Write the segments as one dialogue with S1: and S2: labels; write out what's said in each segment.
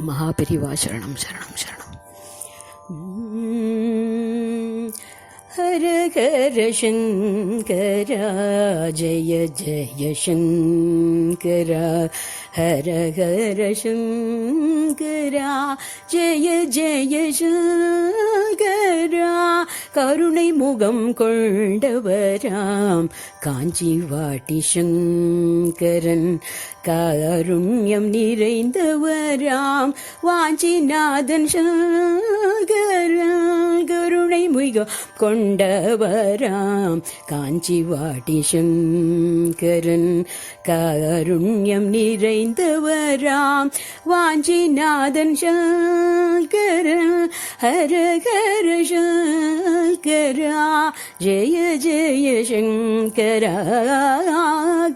S1: மகாபெரிவா சரணம் சரணம் சரணம் உம். ஹர ஹர சங்கரா ஜய ஜய சங்கரா ஹர ஹர சங்கரா ஜெய ஜெய சங்கரா கருணை முகம் கொண்டவராம் காஞ்சி வாட்டி சங்கரன் கருண்யம் நிறைந்தவராம் வாஞ்சிநாதன் சங்கரா கருணை முகம் கொண்டவராம் காஞ்சி வாட்டி சங்கரன் கருண்யம் நிறைந்த நிறைந்தவராம் வாஞ்சிநாதன் சங்கர ஹர ஹர சங்கரா. ஜெய ஜெய சங்கரா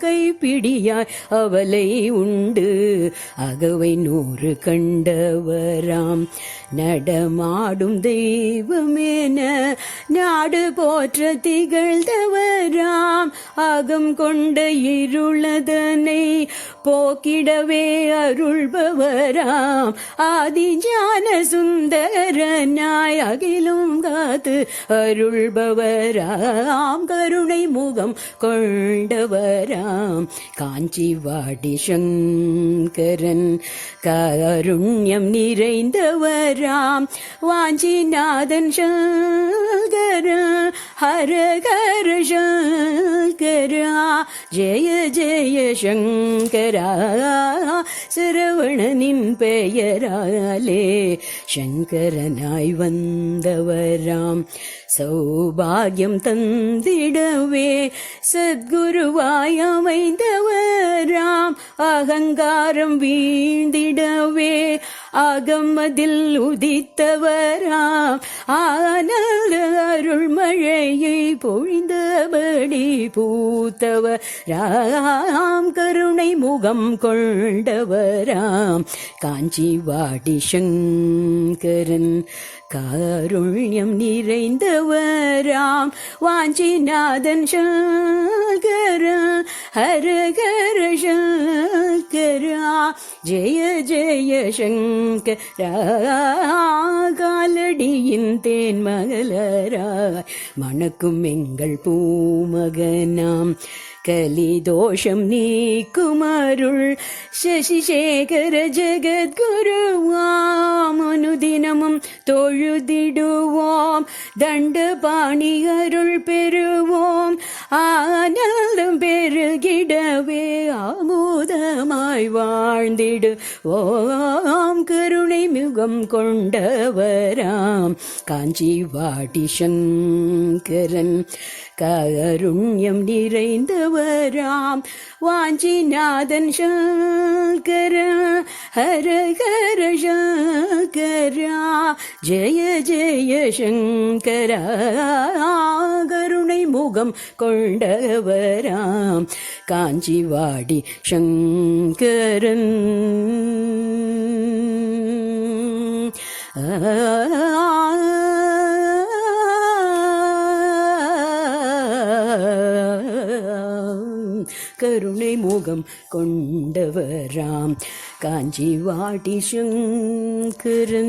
S1: கைப்பிடியாய் அவலை உண்டு. அகவை நூறு கண்டவராம். நடமாடும் தெய்வமேன நாடு போற்ற திகழ்ந்தவராம். அகம் கொண்ட இருளதனை போக்கிடவே அருள்பவராம். ஆதிஞான சுந்தரனாய் அகிலும் காத்து அருள்பவர் அருள்பவராம் கருணை முகம் கொண்டவராம். காஞ்சி வாடி சங்கரன் கருண்யம் நிறைந்தவராம். வாஞ்சிநாதன் சங்கரன் ஹர ஹர சங்கரா ஜெய ஜெய சங்கரா சிரவணனின் பெயராலே சங்கரனாய் வந்தவராம் சௌபாகியம் தந்திடவே சத்குருவாய் அமைந்தவராம் அகங்காரம் வீழ்ந்திடவே ஆகமதில் உதித்தவராம். ஆனந்த அருள்மழையை பொழிந்தபடி பூத்தவராம். கருணை முகம் கொண்டவராம். காஞ்சி வாடி சங்கரன் காருண்யம் நிறைந்தவராம். வாஞ்சிநாதன் சங்கர ஹர ஹர சங்கரா. ஜெய ஜெய சங்கரா தேன் மகளராய். மணக்கும் எங்கள் பூமகனாம். கலிதோஷம் நீக்கும் அருள். சசிசேகர ஜெகத்குருவாம் அனுதினமும் தொழுதிடுவோம். தண்டபாணி அருள் பெறுவோம். ஆனந்தம் பெருகிடவே ஆமோதமாய் வாழ்ந்திடுவோம் கருணை முகம் கொண்டவராம் காஞ்சி வாடி சங்கரன் கருண்யம் நிறைந்தவராம் வாஞ்சிநாதன் சங்கர ஹர ஹர சங்கரா ஜெய ஜெய சங்கரா கருணை முகம் கொண்டவராம். காஞ்சிவாடி சங்கரன். கருணை முகம் கொண்டவராம். காஞ்சி வாடி சங்கரன்.